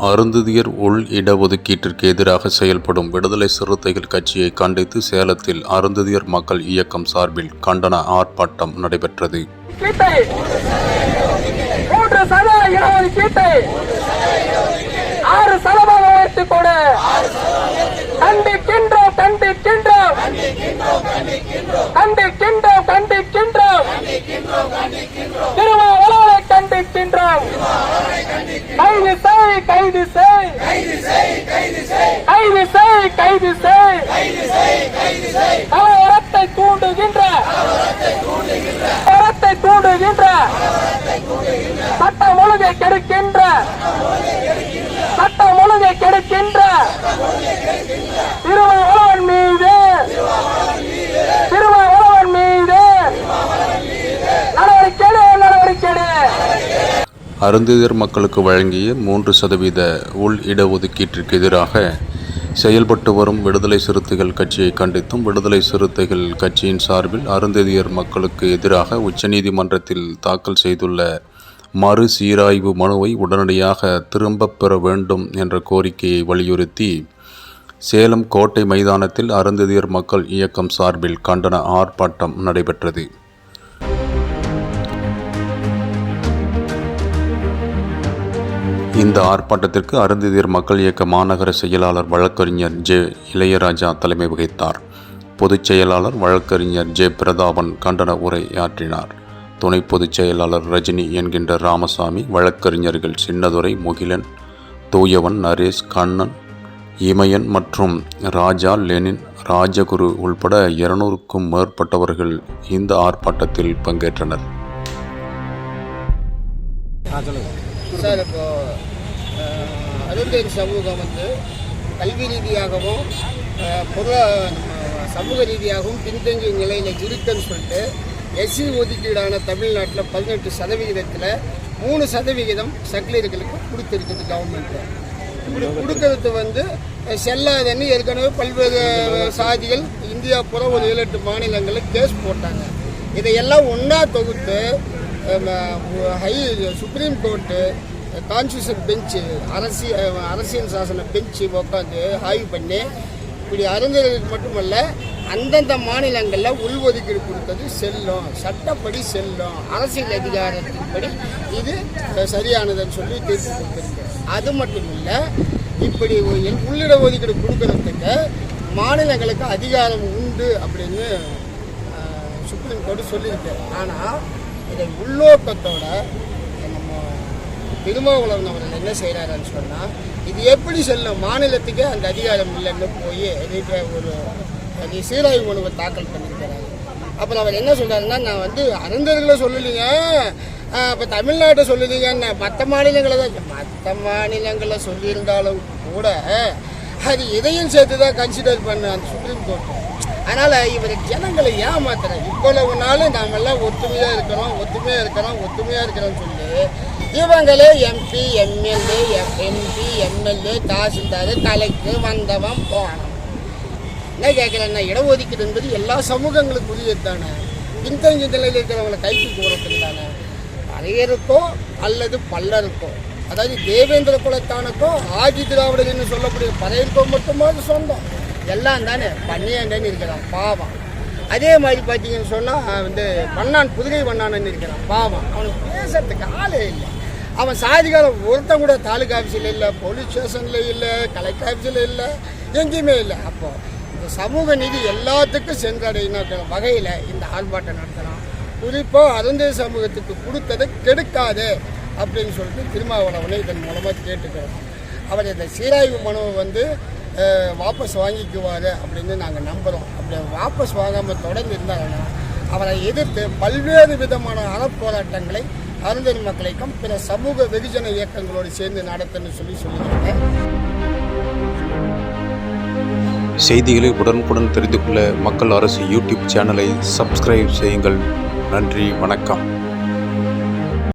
அருந்ததியர் உள் இடஒதுக்கீட்டிற்கு எதிராக செயல்படும் விடுதலை சிறுத்தைகள் கட்சியை கண்டித்து சேலத்தில் அருந்ததியர் மக்கள் இயக்கம் சார்பில் கண்டன ஆர்ப்பாட்டம் நடைபெற்றது. சீட்டை. கண்டிக்கின்றோம் கண்டிக்கின்றோம். கண்டிக்கின்றோம் கண்டிக்கின்றோம். கண்டிக்கின்றோம் கைது செய் கைது செய். கைது செய் கைது செய். கலவரத்தை தூண்டுகின்ற. கலவரத்தை தூண்டுகின்ற. சட்டம் ஒழுங்கை கெடுக்கின்ற. சட்டம் ஒழுங்கை கெடுக்கின்ற. அருந்ததியர் மக்களுக்கு வழங்கிய மூன்று சதவீத உள் இடஒதுக்கீட்டிற்கு எதிராக செயல்பட்டு வரும் விடுதலை சிறுத்தைகள் கட்சியை கண்டித்தும் விடுதலை சிறுத்தைகள் கட்சியின் சார்பில் அருந்ததியர் மக்களுக்கு எதிராக உச்சநீதிமன்றத்தில் தாக்கல் செய்துள்ள மறு சீராய்வு மனுவை உடனடியாக திரும்பப் பெற வேண்டும் என்ற கோரிக்கையை வலியுறுத்தி சேலம் கோட்டை மைதானத்தில் அருந்ததியர் மக்கள் இயக்கம் சார்பில் கண்டன ஆர்ப்பாட்டம் நடைபெற்றது. இந்த ஆர்ப்பாட்டத்திற்கு அருந்ததியர் மக்கள் இயக்க மாநகர செயலாளர் வழக்கறிஞர் ஜே இளையராஜா தலைமை வகித்தார். பொதுச் செயலாளர் வழக்கறிஞர் ஜே பிரதாபன் கண்டன உரையாற்றினார் துணை பொதுச் செயலாளர் ரஜினி என்கின்ற ராமசாமி வழக்கறிஞர்கள் சின்னதுரை முகிலன் தூயவன் நரேஷ் கண்ணன் இமயன் மற்றும் ராஜா லெனின் ராஜகுரு உள்பட இருநூறுக்கும் மேற்பட்டவர்கள் இந்த ஆர்ப்பாட்டத்தில் பங்கேற்றனர். சார் சமூகம் வந்து கல்வி ரீதியாகவும் பொருள சமூக ரீதியாகவும் பின்தங்கிய நிலையில் இருக்குன்னு சொல்லிட்டு எஸ்சி ஒதுக்கீடான தமிழ்நாட்டில் பதினெட்டு சதவிகிதத்தில் மூணு சதவிகிதம் சக்லீர்களுக்கு கொடுத்துருக்குது கவர்மெண்ட்டு இப்படி கொடுக்கறது வந்து செல்லாதன்னு ஏற்கனவே பல்வேறு சாதிகள் இந்தியா புற ஒரு ஏழு எட்டு மாநிலங்களில் கேஸ் போட்டாங்க. இதையெல்லாம் ஒன்றா தொகுத்து high supreme court constitution bench அரசியல் அரசியல் சாசன பெஞ்சு உட்காந்து ஆய்வு பண்ணி இப்படி அறிஞர்களுக்கு மட்டுமல்ல அந்தந்த மாநிலங்களில் உள்ஒதுக்கீடு கொடுத்தது செல்லும். சட்டப்படி செல்லும். அரசியல் அதிகாரத்தின்படி இது சரியானதுன்னு சொல்லி தீர்ப்பு கொடுத்துருக்கு அது மட்டும் இல்லை இப்படி ஒரு உள்ளிட ஒதுக்கீடு கொடுக்கறதுக்கு மாநிலங்களுக்கு அதிகாரம் உண்டு அப்படின்னு சுப்ரீம் கோர்ட்டு சொல்லியிருக்கு. ஆனால் இதை உள்நோக்கத்தோட திருமாவளவன் அவர்கள் என்ன செய்கிறாருன்னு சொன்னால் இது எப்படி செல்லும்? மாநிலத்துக்கே அந்த அதிகாரம் இல்லைன்னு போய் ஒரு அது சீராய்வு மனுவை தாக்கல் பண்ணியிருக்கிறாரு அப்புறம் அவர் என்ன சொல்கிறாருன்னா நான் வந்து அருந்தர்களை சொல்லலைங்க அப்போ தமிழ்நாட்டை சொல்லுதீங்கன்னு மற்ற மாநிலங்களை தான் மற்ற மாநிலங்களை சொல்லியிருந்தாலும் கூட அது இதையும் சேர்த்து தான் கன்சிடர் பண்ண அந்த சுப்ரீம் கோர்ட்டு அதனால் இவர் ஜனங்களை ஏமாத்துறாரு. இவ்வளவு நாள் நாம எல்லாம் ஒத்துமையாக இருக்கிறோம் ஒத்துமையாக இருக்கிறோம் ஒத்துமையாக இருக்கிறோம்னு சொல்லி இவங்களே MP MLA MP MLA tahsildar தலைக்கு வந்தவன் போனவன் என்ன கேட்குறேன்னா இடஒதுக்கீடு என்பது எல்லா சமூகங்களுக்கு உரியது தானே பின்தங்கிய நிலையில் இருக்கிறவங்களை கைக்கு போகிறதுக்கு தானே பழையருக்கோ அல்லது பல்லருக்கோ அதாவது தேவேந்திர குலத்தானுக்கோ ஆதி என்று சொல்லக்கூடிய பறையருக்கோ மட்டுமாவது சொந்தம். எல்லாம் தானே பண்ணியாண்டன்னு இருக்கிறான் பாவம். அதே மாதிரி பார்த்தீங்கன்னு சொன்னால் வந்து பண்ணான் புதுகை பண்ணான்னு இருக்கிறான் பாவம். அவனுக்கு பேசுறதுக்கு ஆளே இல்லை. அவன் சாதிகாரம் ஒருத்தன் கூட தாலுகா ஆஃபீஸில் இல்லை போலீஸ் ஸ்டேஷனில் இல்லை கலெக்டர் ஆஃபீஸில் இல்லை எங்கேயுமே இல்லை. அப்போது இந்த சமூக நீதி எல்லாத்துக்கும் சென்றடையின வகையில் இந்த ஆர்ப்பாட்டம் நடத்தலாம். குறிப்பாக அருந்தே சமூகத்துக்கு கொடுத்ததை கெடுக்காதே அப்படின்னு சொல்லிட்டு திருமாவளவனை இதன் மூலமாக கேட்டுக்கிறோம் அவர் இந்த சீராய்வு மனுவை வந்து வாபஸ் வாங்கிக்குவார் அப்படின்னு நாங்கள் நம்புகிறோம் அப்படி வாபஸ் வாங்காமல் தொடர்ந்து இருந்தாங்கன்னா அவரை எதிர்த்து பல்வேறு விதமான அறப்போராட்டங்களை அருந்ததி மக்களைக்கும் பிற சமூக வெகுஜன இயக்கங்களோடு சேர்ந்து நடத்தணும்னு சொல்லி சொல்லியிருக்காங்க. செய்திகளை உடனுக்குடன் தெரிந்து கொள்ள மக்கள் அரசு யூடியூப் சேனலை சப்ஸ்கிரைப் செய்யுங்கள். நன்றி வணக்கம்.